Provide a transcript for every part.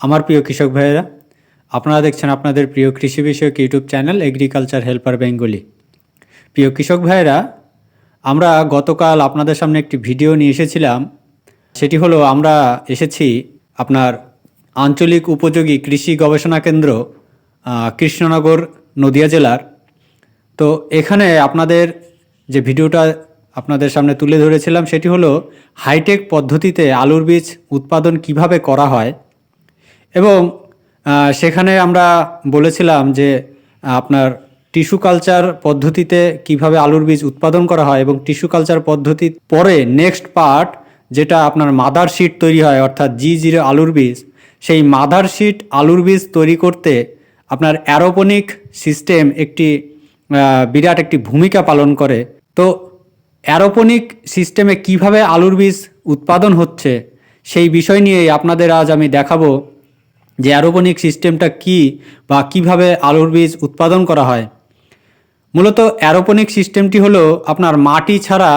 আমার প্রিয় কৃষক ভাইয়েরা, আপনারা দেখছেন আপনাদের প্রিয় কৃষি বিষয়ক YouTube channel agriculture helper Bengali. প্রিয় কৃষক ভাইয়েরা, আমরা গতকাল আপনাদের সামনে একটি ভিডিও নিয়ে এসেছিলাম। সেটি হলো, আমরা এসেছি আপনার আঞ্চলিক উপযোগী কৃষি গবেষণা কেন্দ্র কৃষ্ণনগর, নদিয়া জেলার। তো এখানে আপনাদের যে ভিডিওটা আপনাদের সামনে তুলে ধরেছিলাম, সেটি হলো, হাইটেক পদ্ধতিতে আলুর বীজ উৎপাদন কীভাবে করা হয় এবং সেখানে আমরা বলেছিলাম যে আপনার টিস্যু কালচার পদ্ধতিতে কীভাবে আলুর বীজ উৎপাদন করা হয় এবং টিস্যু কালচার পদ্ধতি পরে নেক্সট পার্ট যেটা আপনার মাদার শিট তৈরি হয়, অর্থাৎ জি জিরো আলুর বীজ, সেই মাদার শিট আলুর বীজ তৈরি করতে আপনার অ্যারোপনিক সিস্টেম একটি বিরাট একটি ভূমিকা পালন করে। তো অ্যারোপনিক সিস্টেমে কীভাবে আলুর বীজ উৎপাদন হচ্ছে সেই বিষয় নিয়েই আপনাদের আজ আমি দেখাবো। যে অ্যারোপনিক সিস্টেমটা কি বা কীভাবে আলুর বীজ উৎপাদন করা হয়। মূলত অ্যারোপনিক সিস্টেমটি হলো আপনার মাটি ছাড়া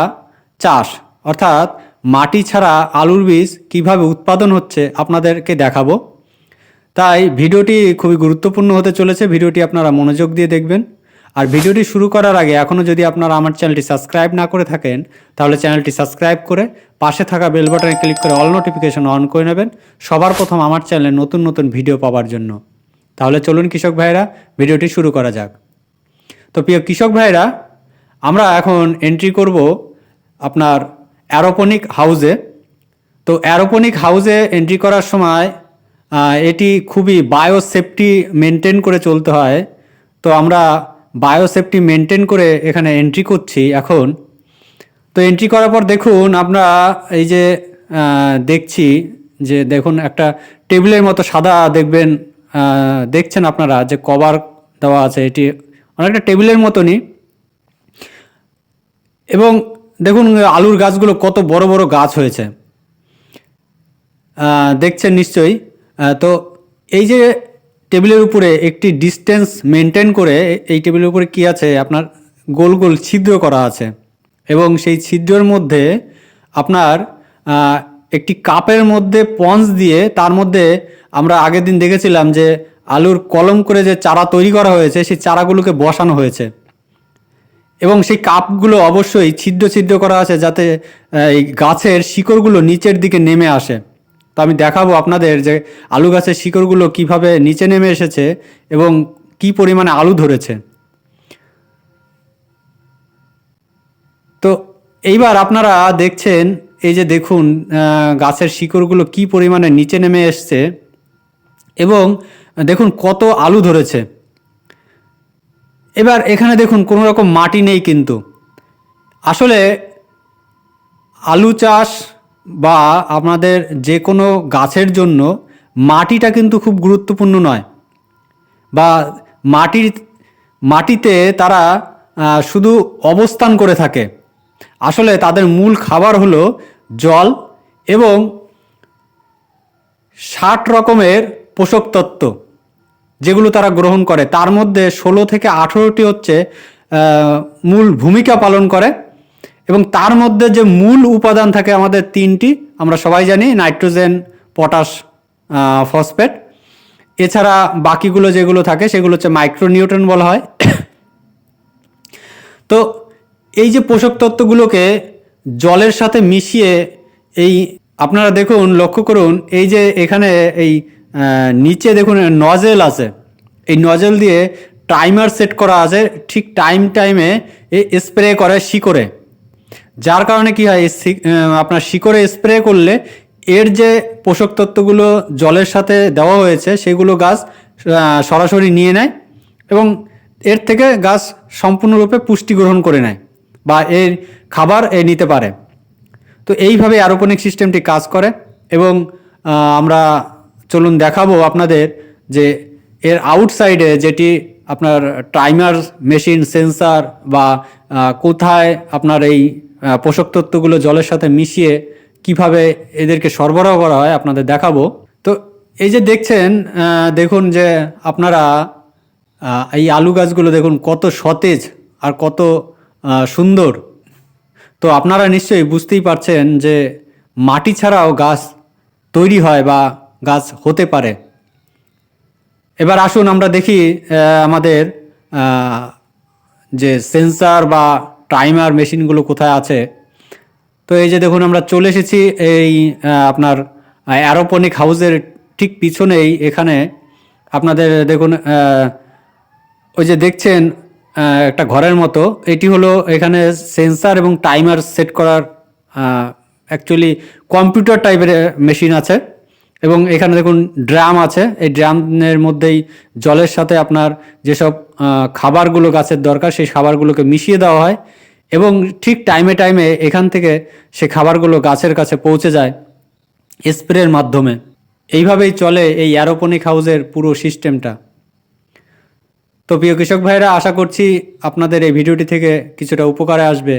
চাষ, অর্থাৎ মাটি ছাড়া আলুর বীজ কীভাবে উৎপাদন হচ্ছে আপনাদেরকে দেখাবো। তাই ভিডিওটি খুবই গুরুত্বপূর্ণ হতে চলেছে, ভিডিওটি আপনারা মনোযোগ দিয়ে দেখবেন। আর ভিডিওটি শুরু করার আগে এখনও যদি আপনারা আমার চ্যানেলটি সাবস্ক্রাইব না করে থাকেন, তাহলে চ্যানেলটি সাবস্ক্রাইব করে পাশে থাকা বেল বাটনে ক্লিক করে অল নোটিফিকেশন অন করে নেবেন সবার প্রথম আমার চ্যানেলে নতুন নতুন ভিডিও পাওয়ার জন্য। তাহলে চলুন কৃষক ভাইরা, ভিডিওটি শুরু করা যাক। তো প্রিয় কৃষক ভাইরা, আমরা এখন এন্ট্রি করব আপনার অ্যারোপনিক হাউসে তো অ্যারোপনিক হাউসে এন্ট্রি করার সময় এটি খুবই বায়োসেফটি মেনটেন করে চলতে হয়। তো আমরা বায়োসেফটি মেনটেন করে এখানে এন্ট্রি করছি এখন। তো এন্ট্রি করার পর দেখুন, আমরা এই যে দেখছি যে দেখুন একটা টেবিলের মতো সাদা দেখবেন দেখছেন আপনারা যে কভার দেওয়া আছে, এটি অনেকটা টেবিলের মতনই। এবং দেখুন, আলুর গাছগুলো কত বড় বড় গাছ হয়েছে। দেখছেন নিশ্চয়ই। তো এই যে টেবিলের উপরে একটি ডিস্টেন্স মেনটেন করে এই টেবিলের উপরে কি আছে? আপনার গোল গোল ছিদ্র করা আছে। এবং সেই ছিদ্রের মধ্যে আপনার একটি কাপের মধ্যে পঞ্চ দিয়ে তার মধ্যে আমরা আগের দিন দেখেছিলাম যে আলুর কলম করে যে চারা তৈরি করা হয়েছে, সেই চারাগুলোকে বসানো হয়েছে। এবং সেই কাপগুলো অবশ্যই ছিদ্র ছিদ্র করা আছে যাতে এই গাছের শিকড়গুলো নিচের দিকে নেমে আসে। তো আমি দেখাবো আপনাদের যে আলু গাছের শিকড়গুলো কীভাবে নিচে নেমে এসেছে এবং কি পরিমাণে আলু ধরেছে। তো এইবার আপনারা দেখছেন, এই যে দেখুন গাছের শিকড়গুলো কি পরিমাণে নিচে নেমে এসছে এবং দেখুন কত আলু ধরেছে। এবার এখানে দেখুন কোনো রকম মাটি নেই কিন্তু। আসলে আলু চাষ বা আপনাদের যে কোনো গাছের জন্য মাটিটা কিন্তু খুব গুরুত্বপূর্ণ নয়। বা মাটির, মাটিতে তারা শুধু অবস্থান করে থাকে। আসলে তাদের মূল খাবার হলো জল এবং ষাট রকমের পোষক তত্ত্ব যেগুলো তারা গ্রহণ করে। তার মধ্যে ষোলো থেকে আঠেরোটি হচ্ছে মূল ভূমিকা পালন করে। এবং তার মধ্যে যে মূল উপাদান থাকে আমাদের তিনটি, আমরা সবাই জানি, নাইট্রোজেন, পটাশ ফসফেট। এছাড়া বাকিগুলো যেগুলো থাকে, সেগুলো হচ্ছে মাইক্রোনিউট্রন বলা হয়। তো এই যে পোষক তত্ত্বগুলোকে জলের সাথে মিশিয়ে এই, আপনারা দেখুন, লক্ষ্য করুন, এই যে এখানে এই নিচে দেখুন, নজেল আছে। এই নজেল দিয়ে টাইমার সেট করা আছে, ঠিক টাইম টাইমে স্প্রে করে, শিকড়ে। যার কারণে কি হয় আপনার শিকড়ে স্প্রে করলে এর যে পোষক তত্ত্বগুলো জলের সাথে দেওয়া হয়েছে, সেগুলো গাছ সরাসরি নিয়ে নেয় এবং এর থেকে গাছ সম্পূর্ণরূপে পুষ্টি গ্রহণ করে নেয় বা এর খাবার এ নিতে পারে। তো এইভাবে অ্যারোপনিক সিস্টেমটি কাজ করে এবং আমরা চলুন দেখাবো আপনাদের যে এর আউটসাইডে যেটি আপনার টাইমার মেশিন সেন্সার বা কোথায় আপনার এই পোষক তত্ত্বগুলো জলের সাথে মিশিয়ে কীভাবে এদেরকে সরবরাহ করা হয় আপনাদের দেখাবো। তো এই যে দেখছেন দেখুন যে আপনারা এই আলু গাছগুলো দেখুন কত সতেজ আর কত সুন্দর। তো আপনারা নিশ্চয়ই বুঝতেই পারছেন যে মাটি ছাড়াও গাছ তৈরি হয় বা গাছ হতে পারে। এবার আসুন আমরা দেখি আমাদের যে সেন্সার বা টাইমার মেশিনগুলো কোথায় আছে? তো এই যে দেখুন, আমরা চলে এসেছি এই আপনার অ্যারোপনিক হাউসের ঠিক পিছনেই এখানে আপনাদের দেখুন ওই যে দেখছেন একটা ঘরের মতো। এটি হলো এখানে সেন্সার এবং টাইমার সেট করার অ্যাকচুয়ালি কম্পিউটার টাইপের মেশিন আছে। এবং এখানে দেখুন ড্রাম আছে। এই ড্রামের মধ্যেই জলের সাথে আপনার যেসব খাবারগুলো গাছের দরকার, সেই খাবারগুলোকে মিশিয়ে দেওয়া হয়। এবং ঠিক টাইমে টাইমে এখান থেকে সে খাবারগুলো গাছের কাছে পৌঁছে যায় স্প্রের মাধ্যমে। এইভাবেই চলে এই অ্যারোপনিক হাউসের পুরো সিস্টেমটা তো প্রিয় কৃষক ভাইরা আশা করছি আপনাদের এই ভিডিওটি থেকে কিছুটা উপকারে আসবে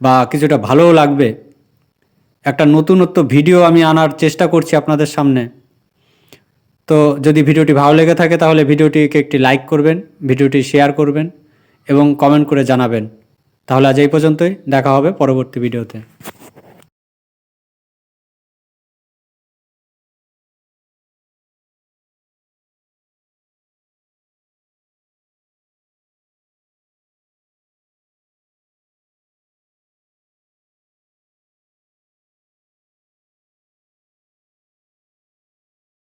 বা কিছুটা ভালোও লাগবে। একটা নতুনত্ব ভিডিও আমি আনার চেষ্টা করছি আপনাদের সামনে। তো যদি ভিডিওটি ভালো লেগে থাকে, তাহলে ভিডিওটিকে একটি লাইক করবেন, ভিডিওটি শেয়ার করবেন এবং কমেন্ট করে জানাবেন। তাহলে আজ এই পর্যন্তই দেখা হবে পরবর্তী ভিডিওতে।